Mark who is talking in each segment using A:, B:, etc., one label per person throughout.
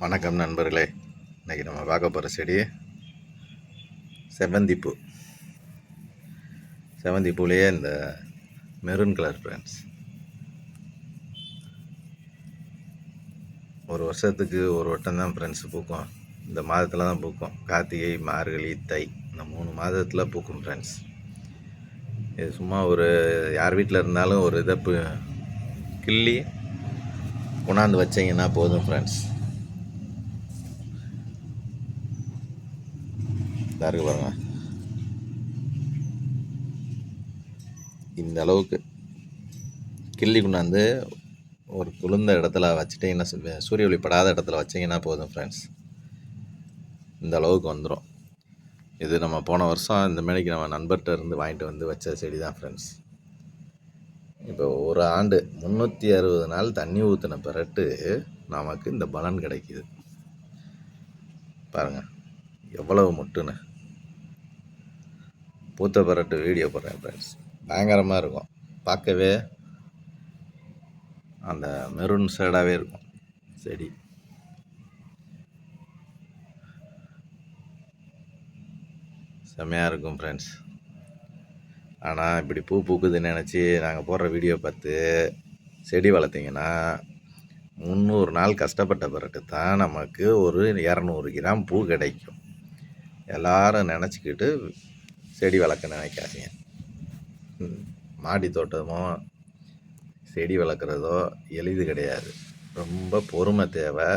A: வணக்கம் நண்பர்களே. இன்றைக்கி நம்ம பார்க்க போகிற செடி செவந்திப்பூ செவந்திப்பூலேயே இந்த மெரூன் கலர் ஃப்ரெண்ட்ஸ் ஒரு வருஷத்துக்கு ஒரு வட்டம் தான் ஃப்ரெண்ட்ஸ் பூக்கும். இந்த மாதத்தில் தான் பூக்கும். கார்த்திகை மார்கழி தை. இந்த மூணு மாதத்தில் பூக்கும் ஃப்ரெண்ட்ஸ் இது சும்மா ஒரு யார் வீட்டில் இருந்தாலும் ஒரு இதை கிள்ளி கொண்டாந்து வச்சீங்கன்னா போதும் ஃப்ரெண்ட்ஸ் இதாக இருக்குது பாருங்க. இந்த அளவுக்கு கிள்ளி கொண்டாந்து ஒரு குளிர்ந்த இடத்துல வச்சுட்டிங்கன்னா சொல்லுவேன் சூரிய ஒளி படாத இடத்துல வச்சிங்கன்னா போதும் ஃப்ரெண்ட்ஸ் இந்த அளவுக்கு வந்துடும் இது நம்ம போன வருஷம் இந்த மேடைக்கு நம்ம நண்பர்கிட்ட இருந்து வாங்கிட்டு வந்து வச்ச செடி தான் ஃப்ரெண்ட்ஸ் இப்போ ஒரு ஆண்டு முந்நூற்றி அறுபது நாள் தண்ணி ஊற்றின பிறட்டு நமக்கு இந்த பலன் கிடைக்கிது. பாருங்கள் எவ்வளவு மட்டுன்னு. பூத்த பரட்டு வீடியோ போடுறேன் ஃப்ரெண்ட்ஸ் பயங்கரமாக இருக்கும். பார்க்கவே அந்த மெரூன் ஷேடாகவே இருக்கும். செடி. செம்மையாக இருக்கும் ஃப்ரெண்ட்ஸ் ஆனால் இப்படி பூ பூக்குதுன்னு நினச்சி நாங்கள் போடுற வீடியோ பார்த்து செடி வளர்த்திங்கன்னா முந்நூறு நாள் கஷ்டப்பட்ட பிறகு தான் நமக்கு ஒரு இரநூறு கிராம் பூ கிடைக்கும். எல்லாரும் நினச்சிக்கிட்டு செடி வளர்க்க நினைக்காதீங்க. மாடி தோட்டமோ செடி வளர்க்குறதோ எளிது கிடையாது. ரொம்ப பொறுமை தேவை.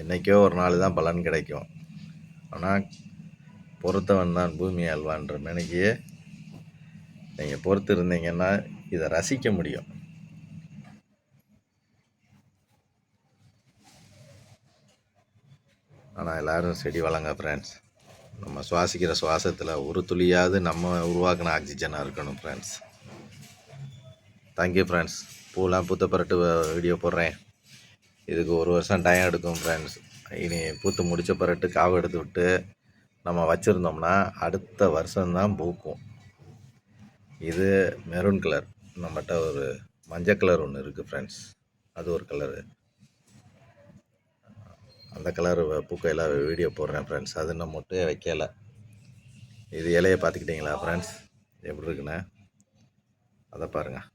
A: என்றைக்கோ ஒரு நாள் தான் பலன் கிடைக்கும். ஆனால் பொறுத்தவன் தான் பூமி அல்வான்ற மெனக்கே நீங்கள் பொறுத்து இருந்தீங்கன்னா இதை ரசிக்க முடியும். ஆனால் எல்லாரும் செடி வளங்க ஃப்ரெண்ட்ஸ் நம்ம சுவாசிக்கிற சுவாசத்தில் ஒரு துளியாவது நம்ம உருவாக்கின ஆக்சிஜனாக இருக்கணும் ஃப்ரெண்ட்ஸ் தேங்க்யூ ஃப்ரெண்ட்ஸ் பூலாம் பூத்த பரட்டு வீடியோ போடுறேன். இதுக்கு ஒரு வருஷம் டைம் எடுக்கும் ஃப்ரெண்ட்ஸ் இனி பூத்து முடித்த பரட்டு காவு எடுத்து விட்டு நம்ம வச்சுருந்தோம்னா அடுத்த வருஷம்தான் பூக்கும். இது மெரூன் கலர் நம்மகிட்ட ஒரு மஞ்சள் கலர் ஒன்று இருக்குது ஃப்ரெண்ட்ஸ் அது ஒரு கலரு அந்த கலர் பூக்கையில் வீடியோ போடுறேன் ஃப்ரெண்ட்ஸ் அது இன்னும் மொட்டையே வைக்கலை. இது இலையை பார்த்துக்கிட்டிங்களா ஃப்ரெண்ட்ஸ் எப்படி இருக்குண்ணே அதை பாருங்கள்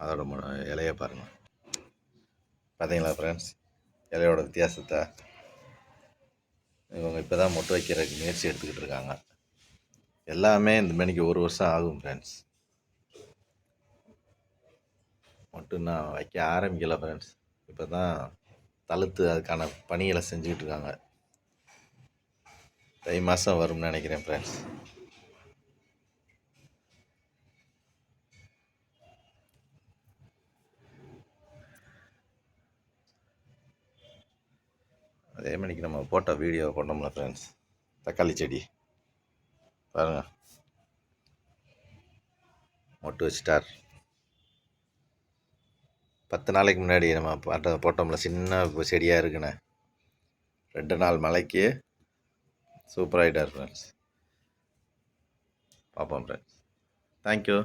A: அதோட மு- இலையை பாருங்கள் பார்த்தீங்களா ஃப்ரெண்ட்ஸ் இலையோட வித்தியாசத்தை. இவங்க இப்போ தான் மொட்டை வைக்கிறதுக்கு முயற்சி எடுத்துக்கிட்டு இருக்காங்க. எல்லாமே இந்த மணிக்கு ஒரு வருஷம் ஆகும் ஃப்ரெண்ட்ஸ் மட்டும் நான் வைக்க ஆரம்பிக்கல ஃப்ரெண்ட்ஸ் இப்போ தான் தளர்த்து அதுக்கான பணிகளை செஞ்சுக்கிட்டு இருக்காங்க தை மாதம் வரும்னு நினைக்கிறேன் ஃப்ரெண்ட்ஸ் அதே மணிக்கு நம்ம போட்ட வீடியோ கொண்டோம்ல ஃப்ரெண்ட்ஸ் தக்காளி செடி. பாருங்கள் மொட்டு வச்சிட்டார். பத்து நாளைக்கு முன்னாடி நம்ம பாட்ட போட்டோம்ல சின்ன செடியாக இருக்குண்ணே ரெண்டு நாள் மலைக்கு. சூப்பராகிட்டார் ஃப்ரெண்ட்ஸ் பார்ப்போம் ஃப்ரெண்ட்ஸ் தேங்க்யூ